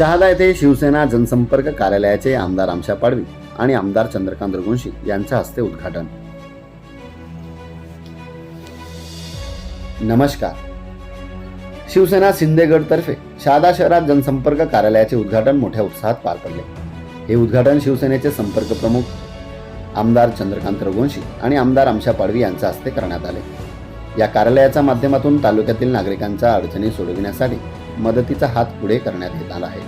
शहादा येथे शिवसेना जनसंपर्क कार्यालयाचे आमदार आमशा पाडवी आणि आमदार चंद्रकांत रघुवंशी यांच्या हस्ते उद्घाटन. नमस्कार. शिवसेना सिंदेगड तर्फे शहादा शहरात जनसंपर्क कार्यालयाचे उद्घाटन मोठ्या उत्साहात पार पडले. हे उद्घाटन शिवसेनेचे संपर्क प्रमुख आमदार चंद्रकांत रघुवंशी आणि आमदार आमशा पाडवी यांच्या हस्ते करण्यात आले. या कार्यालयाच्या माध्यमातून तालुक्यातील नागरिकांच्या अडचणी सोडविण्यासाठी मदतीचा हात पुढे करण्यात येत आला आहे.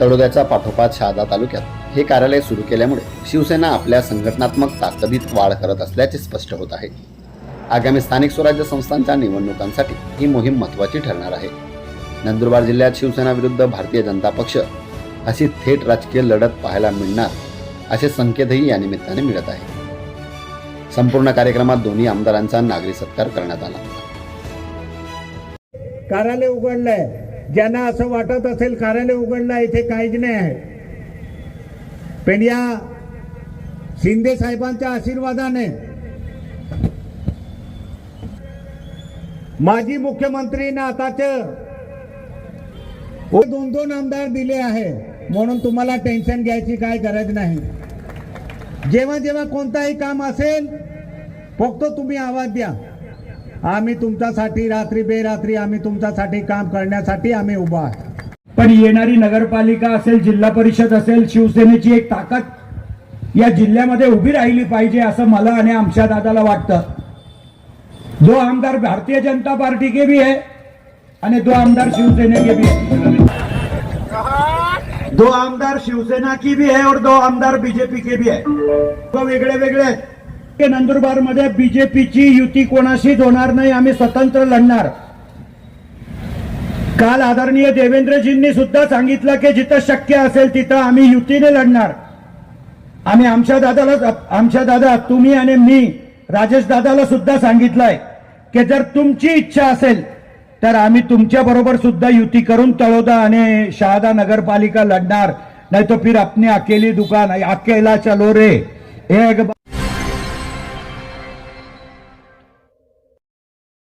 तळोद्याचा पाठोपाठ शहादा तालुक्यात हे कार्यालय सुरू केल्यामुळे शिवसेना आपल्या संघटनात्मक ताकदीत वाढ करत असल्याचे स्पष्ट होत आहे. आगामी स्थानिक स्वराज्य संस्थांच्या निवडणुकांसाठी ही मोहीम महत्वाची ठरणार आहे. नंदुरबार जिल्ह्यात शिवसेना विरुद्ध भारतीय जनता पक्ष अशी थेट राजकीय लढत पाहायला मिळणार असे संकेतही या निमित्ताने मिळत आहे. संपूर्ण कार्यक्रमात दोन्ही आमदारांचा नागरी सत्कार करण्यात आला. कार्यालय उघडलंय. ज्यांना असं वाटत असेल कार्यालय उघडलंय इथे काहीच नाही आहे. पण या शिंदे साहेबांच्या आशीर्वादाने माजी मुख्यमंत्री ना आताचे दोन दोन आमदार दिले आहे. म्हणून तुम्हाला टेन्शन घ्यायची काय गरज नाही. जेव्हा जेव्हा कोणताही काम असेल फक्त तुम्ही आवाज द्या. आम्ही तुमच्यासाठी रात्री बेरात्री आम्ही तुमच्यासाठी काम करण्यासाठी आम्ही उभा आहे. पण येणारी नगरपालिका असेल जिल्हा परिषद असेल शिवसेनेची एक ताकद या जिल्ह्यामध्ये उभी राहिली पाहिजे असं मला आणि आमच्या दादाला वाटतं. जो आमदार भारतीय जनता पार्टी के भी है आणि दो आमदार शिवसेना के भी है दो आमदार शिवसेना की भी है और दो आमदार बीजेपी के भी है तो वेगळे वेगळे आहेत. नंदुरबारमध्ये बीजेपीची युती कोणाशीच होणार नाही आम्ही स्वतंत्र लढणार. काल आदरणीय देवेंद्रजींनी सुद्धा सांगितलं की जिथं शक्य असेल तिथं आम्ही युतीने लढणार. आम्ही आमच्या दादाला आमच्या दादा तुम्ही आणि मी राजेश दादाला सुद्धा सांगितलंय की जर तुमची इच्छा असेल तर आम्ही तुमच्या बरोबर सुद्धा युती करून तळोदा आणि शहादा नगरपालिका लढणार. नाही तो फिर अपने अकेली दुकान अकेला चलो रे एक